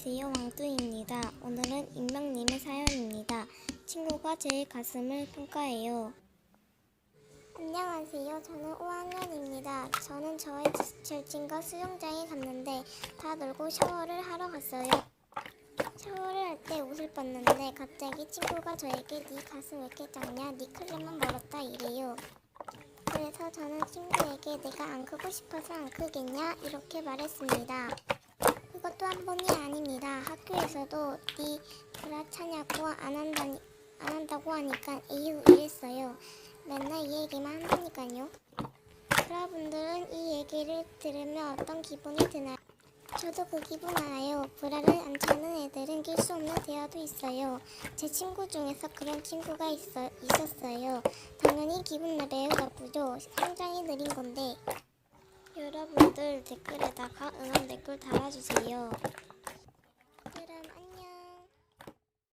안녕하세요. 왕뚜입니다. 오늘은 익명님의 사연입니다. 친구가 제 가슴을 평가해요. 안녕하세요. 저는 5학년입니다. 저는 저의 절친과 수영장에 갔는데 다 놀고 샤워를 하러 갔어요. 샤워를 할 때 옷을 벗는데 갑자기 친구가 저에게 네 가슴 왜 이렇게 작냐? 네 클레만 멀었다 이래요. 그래서 저는 친구에게 내가 안 크고 싶어서 안 크겠냐? 이렇게 말했습니다. 그것도 한 번이 아닙니다. 학교에서도 네 브라 차냐고 안 한다니 안 한다고 하니까 에휴 이랬어요. 맨날 이 얘기만 한다니까요. 여러분들은 이 얘기를 들으면 어떤 기분이 드나요? 저도 그 기분 알아요. 브라를 안 차는 애들은 낄 수 없는 대화도 있어요. 제 친구 중에서 그런 친구가 있어, 있었어요. 당연히 기분 매우 나쁘죠. 성장이 느린 건데. 여러분들 댓글에다가 응원 댓글 달아주세요.